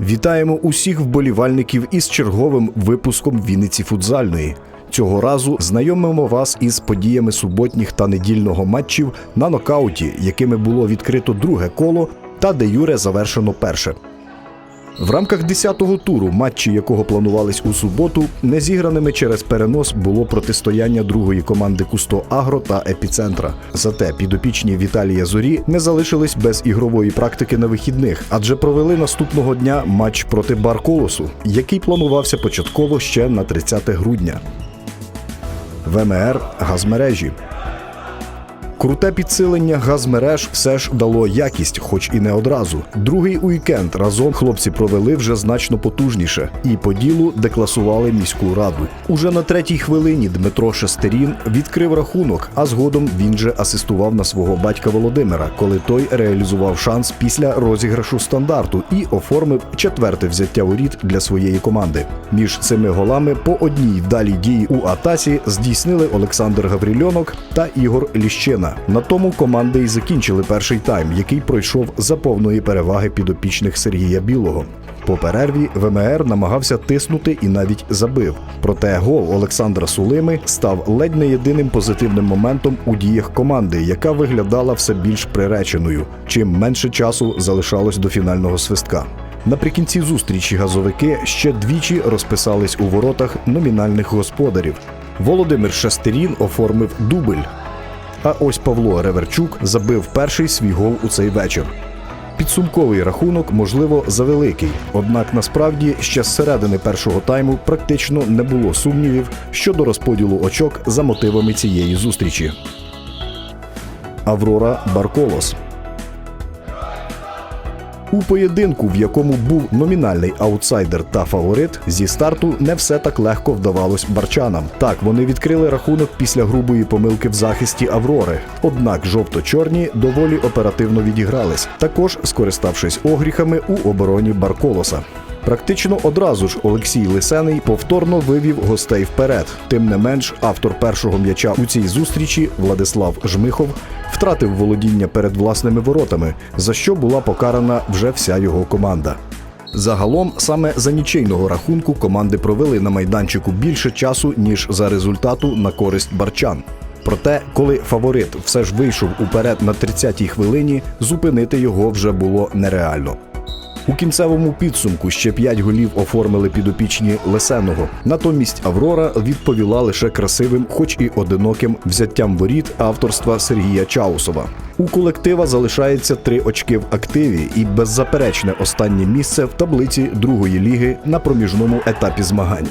Вітаємо усіх вболівальників із черговим випуском Вінниці футзальної. Цього разу знайомимо вас із подіями суботніх та недільного матчів на нокауті, якими було відкрито друге коло та де Юре завершено перше. В рамках 10-го туру, матчі якого планувались у суботу, незіграними через перенос було протистояння другої команди Кусто Агро та Епіцентра. Зате підопічні Віталія Зорі не залишились без ігрової практики на вихідних, адже провели наступного дня матч проти Барколосу, який планувався початково ще на 30 грудня. ВМР газмережі. Круте підсилення газмереж все ж дало якість, хоч і не одразу. Другий уікенд разом хлопці провели вже значно потужніше і по ділу декласували міську раду. Уже на третій хвилині Дмитро Шестерін відкрив рахунок, а згодом він же асистував на свого батька Володимира, коли той реалізував шанс після розіграшу стандарту і оформив четверте взяття воріт для своєї команди. Між цими голами по одній вдалій дії у атаці здійснили Олександр Гаврильонок та Ігор Ліщина. На тому команди і закінчили перший тайм, який пройшов за повної переваги підопічних Сергія Білого. По перерві ВМР намагався тиснути і навіть забив. Проте гол Олександра Сулими став ледь не єдиним позитивним моментом у діях команди, яка виглядала все більш приреченою, чим менше часу залишалось до фінального свистка. Наприкінці зустрічі газовики ще двічі розписались у воротах номінальних господарів. Володимир Шестерін оформив дубль. А ось Павло Реверчук забив перший свій гол у цей вечір. Підсумковий рахунок, можливо, завеликий. Однак насправді ще з середини першого тайму практично не було сумнівів щодо розподілу очок за мотивами цієї зустрічі. Аврора Барколос. У поєдинку, в якому був номінальний аутсайдер та фаворит, зі старту не все так легко вдавалось барчанам. Так, вони відкрили рахунок після грубої помилки в захисті Аврори. Однак жовто-чорні доволі оперативно відігрались, також скориставшись огріхами у обороні Барколоса. Практично одразу ж Олексій Лисений повторно вивів гостей вперед. Тим не менш, автор першого м'яча у цій зустрічі Владислав Жмихов втратив володіння перед власними воротами, за що була покарана вже вся його команда. Загалом саме за нічийного рахунку команди провели на майданчику більше часу ніж за результату на користь барчан. Проте, коли фаворит все ж вийшов уперед на 30-й хвилині, зупинити його вже було нереально. У кінцевому підсумку ще п'ять голів оформили підопічні Лесеного. Натомість Аврора відповіла лише красивим, хоч і одиноким взяттям воріт авторства Сергія Чаусова. У колектива залишається три очки в активі і беззаперечне останнє місце в таблиці другої ліги на проміжному етапі змагань.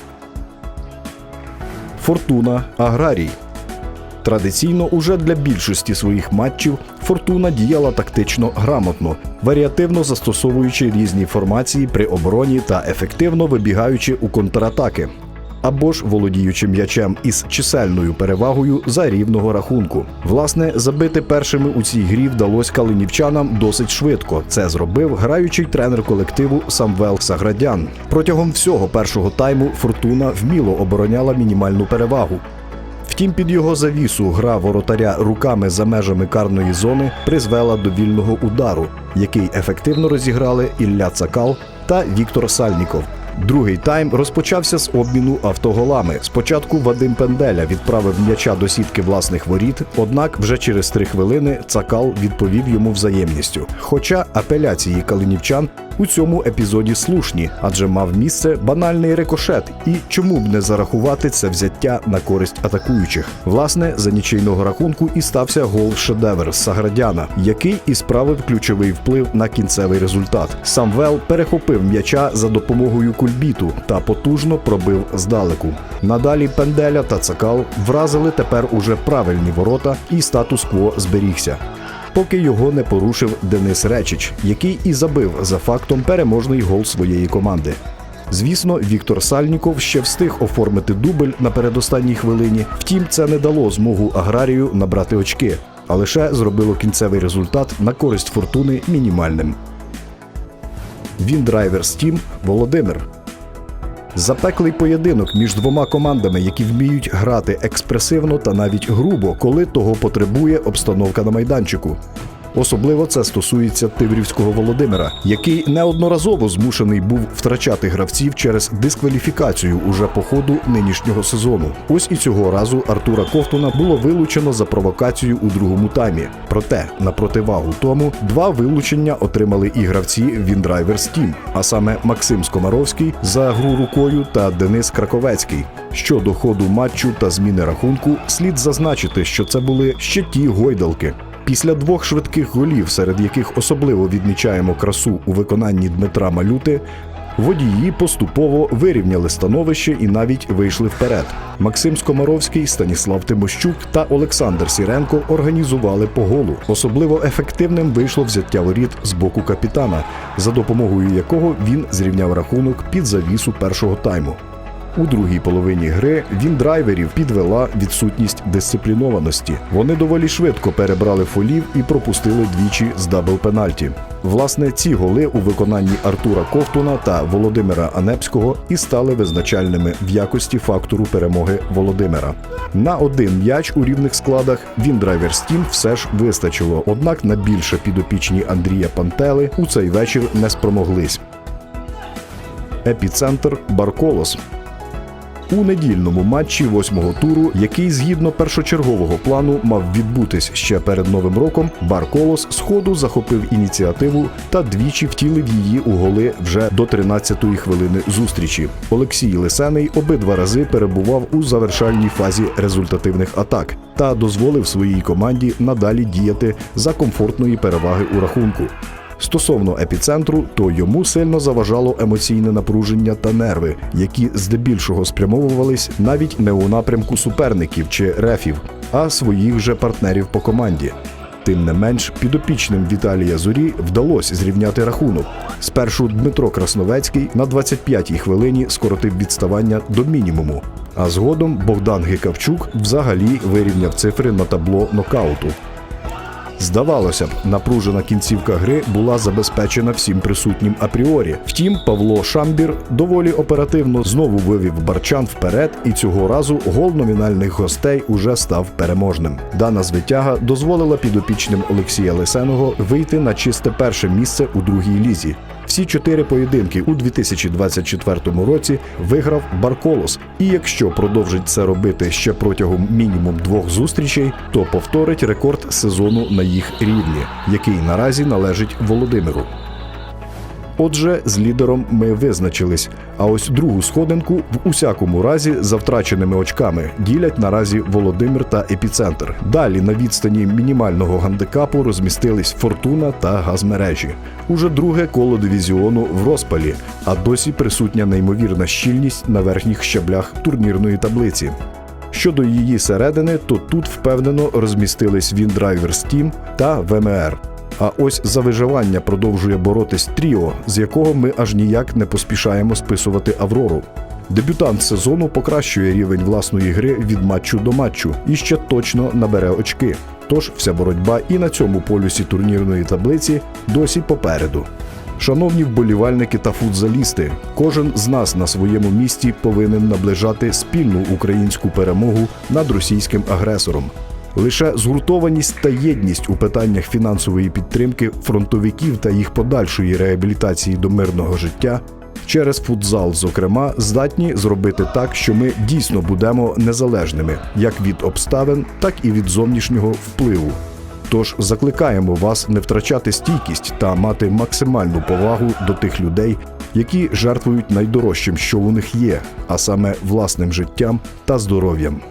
Фортуна Аграрій. Традиційно уже для більшості своїх матчів Фортуна діяла тактично грамотно, варіативно застосовуючи різні формації при обороні та ефективно вибігаючи у контратаки, або ж володіючи м'ячем із чисельною перевагою за рівного рахунку. Власне, забити першими у цій грі вдалося калинівчанам досить швидко. Це зробив граючий тренер колективу Самвел Саградян. Протягом всього першого тайму Фортуна вміло обороняла мінімальну перевагу. Втім, під його завісу гра воротаря руками за межами карної зони призвела до вільного удару, який ефективно розіграли Ілля Цакал та Віктор Сальніков. Другий тайм розпочався з обміну автоголами. Спочатку Вадим Пенделя відправив м'яча до сітки власних воріт, однак вже через три хвилини Цакал відповів йому взаємністю. Хоча апеляції калинівчан у цьому епізоді слушні, адже мав місце банальний рикошет, і чому б не зарахувати це взяття на користь атакуючих. Власне, за нічийного рахунку і стався гол шедевр Саградяна, який і справив ключовий вплив на кінцевий результат. Самвел перехопив м'яча за допомогою кульбіту та потужно пробив здалеку. Надалі Пенделя та Цакал вразили тепер уже правильні ворота, і статус-кво зберігся поки його не порушив Денис Речич, який і забив за фактом переможний гол своєї команди. Звісно, Віктор Сальніков ще встиг оформити дубль на передостанній хвилині. Втім, це не дало змогу аграрію набрати очки, а лише зробило кінцевий результат на користь фортуни мінімальним. Віндрайвер Стім Володимир. Запеклий поєдинок між двома командами, які вміють грати експресивно та навіть грубо, коли того потребує обстановка на майданчику. Особливо це стосується Тиврівського Володимира, який неодноразово змушений був втрачати гравців через дискваліфікацію уже по ходу нинішнього сезону. Ось і цього разу Артура Ковтуна було вилучено за провокацію у другому таймі. Проте на противагу тому два вилучення отримали і гравці Віндрайверс Тім, а саме Максим Скомаровський за гру рукою та Денис Краковецький. Щодо ходу матчу та зміни рахунку, слід зазначити, що це були ще ті гойдалки. Після двох швидких голів, серед яких особливо відмічаємо красу у виконанні Дмитра Малюти, водії поступово вирівняли становище і навіть вийшли вперед. Максим Скомаровський, Станіслав Тимощук та Олександр Сіренко організували по голу. Особливо ефективним вийшло взяття воріт з боку капітана, за допомогою якого він зрівняв рахунок під завісу першого тайму. У другій половині гри він драйверів підвела відсутність дисциплінованості. Вони доволі швидко перебрали фолів і пропустили двічі з дабл пенальті. Власне, ці голи у виконанні Артура Ковтуна та Володимира Анепського і стали визначальними в якості фактору перемоги Володимира. На один м'яч у рівних складах він драйвер Стім все ж вистачило. Однак на більше підопічні Андрія Пантели у цей вечір не спромоглись. Епіцентр Барколос. У недільному матчі восьмого туру, який згідно першочергового плану мав відбутись ще перед новим роком, Барколос сходу захопив ініціативу та двічі втілив її у голи вже до 13-ї хвилини зустрічі. Олексій Лисений обидва рази перебував у завершальній фазі результативних атак та дозволив своїй команді надалі діяти за комфортної переваги у рахунку. Стосовно епіцентру, то йому сильно заважало емоційне напруження та нерви, які здебільшого спрямовувались навіть не у напрямку суперників чи рефів, а своїх же партнерів по команді. Тим не менш, підопічним Віталія Зорі вдалося зрівняти рахунок. Спершу Дмитро Красновецький на 25-й хвилині скоротив відставання до мінімуму. А згодом Богдан Гикавчук взагалі вирівняв цифри на табло нокауту. Здавалося б, напружена кінцівка гри була забезпечена всім присутнім апріорі. Втім, Павло Шамбір доволі оперативно знову вивів барчан вперед, і цього разу гол номінальних гостей уже став переможним. Дана звитяга дозволила підопічним Олексія Лисеного вийти на чисте перше місце у другій лізі. Всі чотири поєдинки у 2024 році виграв Барколос. І якщо продовжить це робити ще протягом мінімум двох зустрічей, то повторить рекорд сезону на їх рівні, який наразі належить Володимиру. Отже, з лідером ми визначились. А ось другу сходинку в усякому разі за втраченими очками ділять наразі Володимир та епіцентр. Далі на відстані мінімального гандикапу розмістились фортуна та газмережі. Уже друге коло дивізіону в розпалі, а досі присутня неймовірна щільність на верхніх щаблях турнірної таблиці. Щодо її середини, то тут впевнено розмістились Віндрайверс Тім та ВМР. А ось за виживання продовжує боротись Тріо, з якого ми аж ніяк не поспішаємо списувати Аврору. Дебютант сезону покращує рівень власної гри від матчу до матчу і ще точно набере очки. Тож вся боротьба і на цьому полюсі турнірної таблиці досі попереду. Шановні вболівальники та футзалісти, кожен з нас на своєму місці повинен наближати спільну українську перемогу над російським агресором. Лише згуртованість та єдність у питаннях фінансової підтримки фронтовиків та їх подальшої реабілітації до мирного життя через футзал, зокрема, здатні зробити так, що ми дійсно будемо незалежними як від обставин, так і від зовнішнього впливу. Тож закликаємо вас не втрачати стійкість та мати максимальну повагу до тих людей, які жертвують найдорожчим, що у них є, а саме власним життям та здоров'ям.